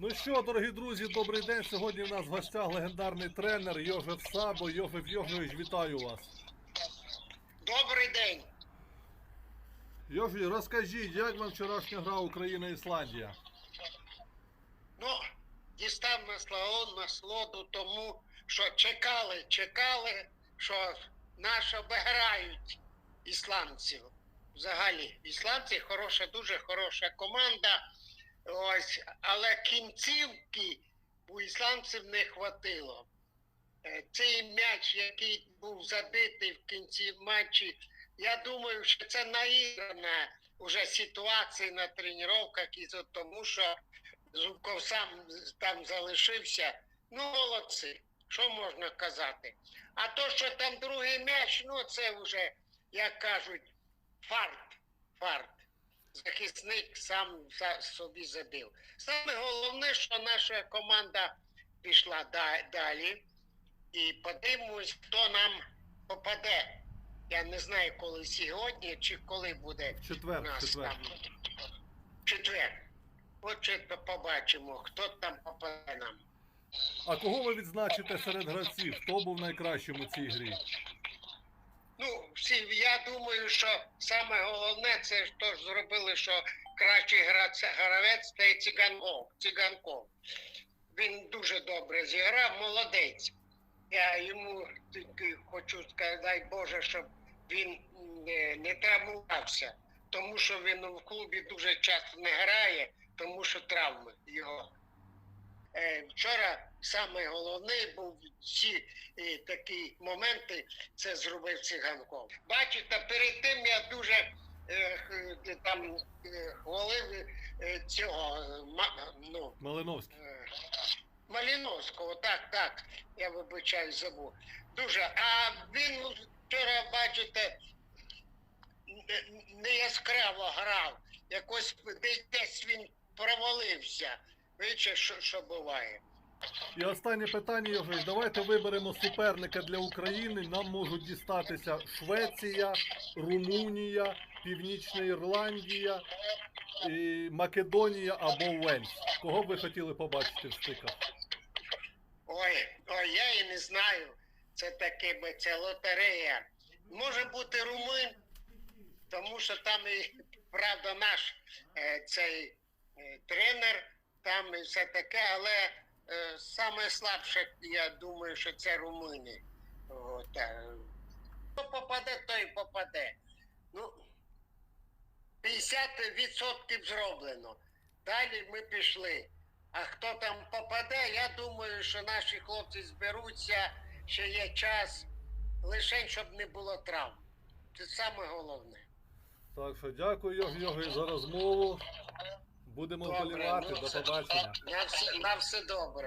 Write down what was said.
Ну що, дорогі друзі, добрий день. Сьогодні в нас в гостях легендарний тренер Йожеф Сабо. Йожеф Йожевич, вітаю вас. Добрий день. Йожеф, розкажіть, як вам вчорашня гра Україна-Ісландія? Ну, дістав насло, насолоду тому, що чекали, чекали, що наші обіграють ісландців. Взагалі, ісландці хороша, дуже хороша команда. Ось, але кінцівки у ісландців не хватило. Е, Цей м'яч, який був забитий в кінці матчі, я думаю, що це наіграна вже ситуація на тренуваннях із тому, що Зубков сам там залишився. Ну, молодці, що можна казати. А то, що там другий м'яч, ну це вже, як кажуть, фарт. Фарт. Захисник сам за- собі забив. Саме головне, що наша команда пішла да- далі. І подивимось, хто нам попаде. Я не знаю, коли сьогодні чи коли буде четвер, нас четвер. там четвер. От ще побачимо, хто там попаде нам. А кого ви відзначите серед гравців? Хто був найкращим у цій грі? Ну, я думаю, що саме головне це то ж зробили, що кращий гравець це Циганков. Циганков. Він дуже добре зіграв, молодець. Я йому тільки хочу сказати, дай Боже, щоб він не, не травмувався, тому що він в клубі дуже часто не грає, тому що травми його. Е, Вчора саме головне був ці е, такі моменти, це зробив циганков. Бачите, перед тим я дуже е, там е, хвалив е, цього ма- ну, Малиновський. е, Маліновського, так, так, я вибачаю, забув. Дуже. А він вчора, бачите, не- не яскраво грав. Якось десь він провалився. Бачите, що, що буває. І останнє питання, Йожевич. Давайте виберемо суперника для України. Нам можуть дістатися Швеція, Румунія, Північна Ірландія, і Македонія або Уельс. Кого б ви хотіли побачити в стиках? Ой, ой, я і не знаю. Це таке би це лотерея. Може бути румин, тому що там і правда наш е, цей е, тренер, там і все таке, але саме слабше, я думаю, що це румини. От, е, хто попаде, той попаде. Ну, 50% зроблено. Далі ми пішли. А хто там попаде, я думаю, що наші хлопці зберуться, ще є час, лише щоб не було травм. Це саме головне. Так що дякую, Йожевич, за розмову. Будемо Добре, вболівати. ну, До все. побачення. На все, на все добре.